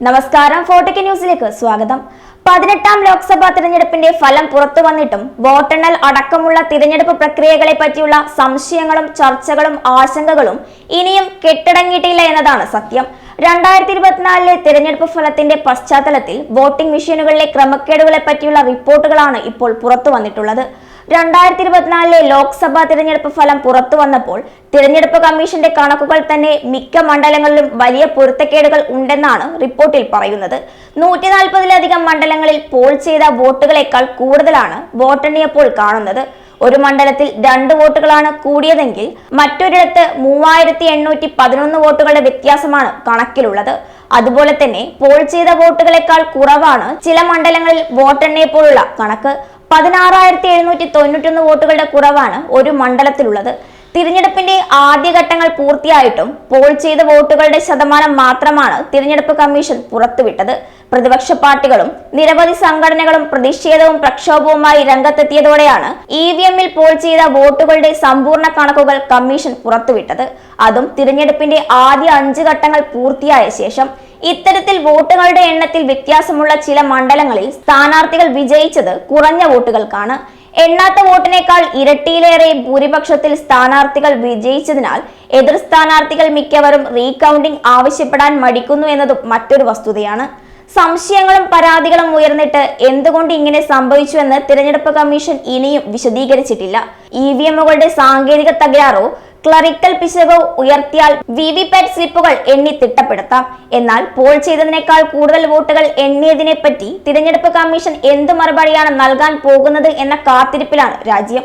നമസ്കാരം ഫോർട്ടിക്ക് ന്യൂസിലേക്ക് സ്വാഗതം. പതിനെട്ടാം ലോക്സഭാ തിരഞ്ഞെടുപ്പിന്റെ ഫലം പുറത്തു വന്നിട്ടും വോട്ടെണ്ണൽ അടക്കമുള്ള തിരഞ്ഞെടുപ്പ് പ്രക്രിയകളെ പറ്റിയുള്ള സംശയങ്ങളും ചർച്ചകളും ആശങ്കകളും ഇനിയും കെട്ടടങ്ങിയിട്ടില്ല എന്നതാണ് സത്യം. രണ്ടായിരത്തി ഇരുപത്തിനാലിലെ തിരഞ്ഞെടുപ്പ് ഫലത്തിന്റെ പശ്ചാത്തലത്തിൽ വോട്ടിംഗ് മെഷീനുകളിലെ ക്രമക്കേടുകളെ പറ്റിയുള്ള റിപ്പോർട്ടുകളാണ് ഇപ്പോൾ പുറത്തു വന്നിട്ടുള്ളത് രണ്ടായിരത്തി ഇരുപത്തിനാലിലെ ലോക്സഭാ തിരഞ്ഞെടുപ്പ് ഫലം പുറത്തു വന്നപ്പോൾ തിരഞ്ഞെടുപ്പ് കമ്മീഷന്റെ കണക്കുകൾ തന്നെ മിക്ക മണ്ഡലങ്ങളിലും വലിയ പൊരുത്തക്കേടുകൾ ഉണ്ടെന്നാണ് റിപ്പോർട്ടിൽ പറയുന്നത്. നൂറ്റി നാൽപ്പതിലധികം മണ്ഡലങ്ങളിൽ പോൾ ചെയ്ത വോട്ടുകളേക്കാൾ കൂടുതലാണ് വോട്ടെണ്ണിയപ്പോൾ കാണുന്നത്. ഒരു മണ്ഡലത്തിൽ രണ്ട് വോട്ടുകളാണ് കൂടിയതെങ്കിൽ മറ്റൊരിടത്ത് മൂവായിരത്തി എണ്ണൂറ്റി പതിനൊന്ന് വോട്ടുകളുടെ വ്യത്യാസമാണ് കണക്കിലുള്ളത്. അതുപോലെ തന്നെ പോൾ ചെയ്ത വോട്ടുകളെക്കാൾ കുറവാണ് ചില മണ്ഡലങ്ങളിൽ വോട്ടെണ്ണയെപ്പോഴുള്ള കണക്ക്. പതിനാറായിരത്തി എഴുന്നൂറ്റി തൊണ്ണൂറ്റൊന്ന് വോട്ടുകളുടെ കുറവാണ് ഒരു മണ്ഡലത്തിലുള്ളത്. തിരഞ്ഞെടുപ്പിന്റെ ആദ്യഘട്ടങ്ങൾ പൂർത്തിയായിട്ടും പോൾ ചെയ്ത വോട്ടുകളുടെ ശതമാനം മാത്രമാണ് തിരഞ്ഞെടുപ്പ് കമ്മീഷൻ പുറത്തുവിട്ടത്. പ്രതിപക്ഷ പാർട്ടികളും നിരവധി സംഘടനകളും പ്രതിഷേധവും പ്രക്ഷോഭവുമായി രംഗത്തെത്തിയതോടെയാണ് ഇ വി എമ്മിൽ പോൾ ചെയ്ത വോട്ടുകളുടെ സമ്പൂർണ കണക്കുകൾ കമ്മീഷൻ പുറത്തുവിട്ടത്. അതും തിരഞ്ഞെടുപ്പിന്റെ ആദ്യ അഞ്ച് ഘട്ടങ്ങൾ പൂർത്തിയായ ശേഷം ഇത്തരത്തിൽ വോട്ടുകളുടെ എണ്ണത്തിൽ വ്യത്യാസമുള്ള ചില മണ്ഡലങ്ങളിൽ സ്ഥാനാർത്ഥികൾ വിജയിച്ചത് കുറഞ്ഞ വോട്ടുകൾക്കാണ്. എണ്ണാത്ത വോട്ടിനേക്കാൾ ഇരട്ടിയിലേറെ ഭൂരിപക്ഷത്തിൽ സ്ഥാനാർത്ഥികൾ വിജയിച്ചതിനാൽ എതിർ സ്ഥാനാർത്ഥികൾ മിക്കവരും റീകൗണ്ടിംഗ് ആവശ്യപ്പെടാൻ മടിക്കുന്നു എന്നതും മറ്റൊരു വസ്തുതയാണ്. സംശയങ്ങളും പരാതികളും ഉയർന്നിട്ട് എന്തുകൊണ്ട് ഇങ്ങനെ സംഭവിച്ചുവെന്ന് തിരഞ്ഞെടുപ്പ് കമ്മീഷൻ ഇനിയും വിശദീകരിച്ചിട്ടില്ല. ഇ വി എമ്മുകളുടെ സാങ്കേതിക തകരാറോ ക്ലറിക്കൽ പിശക് ഉയർത്തിയാൽ വി വി പാറ്റ് സ്ലിപ്പുകൾ എണ്ണി തിട്ടപ്പെടുത്താം. എന്നാൽ പോൾ ചെയ്തതിനേക്കാൾ കൂടുതൽ വോട്ടുകൾ എണ്ണിയതിനെ പറ്റി തിരഞ്ഞെടുപ്പ് കമ്മീഷൻ എന്ത് മറുപടിയാണ് നൽകാൻ പോകുന്നത് എന്ന കാത്തിരിപ്പിലാണ് രാജ്യം.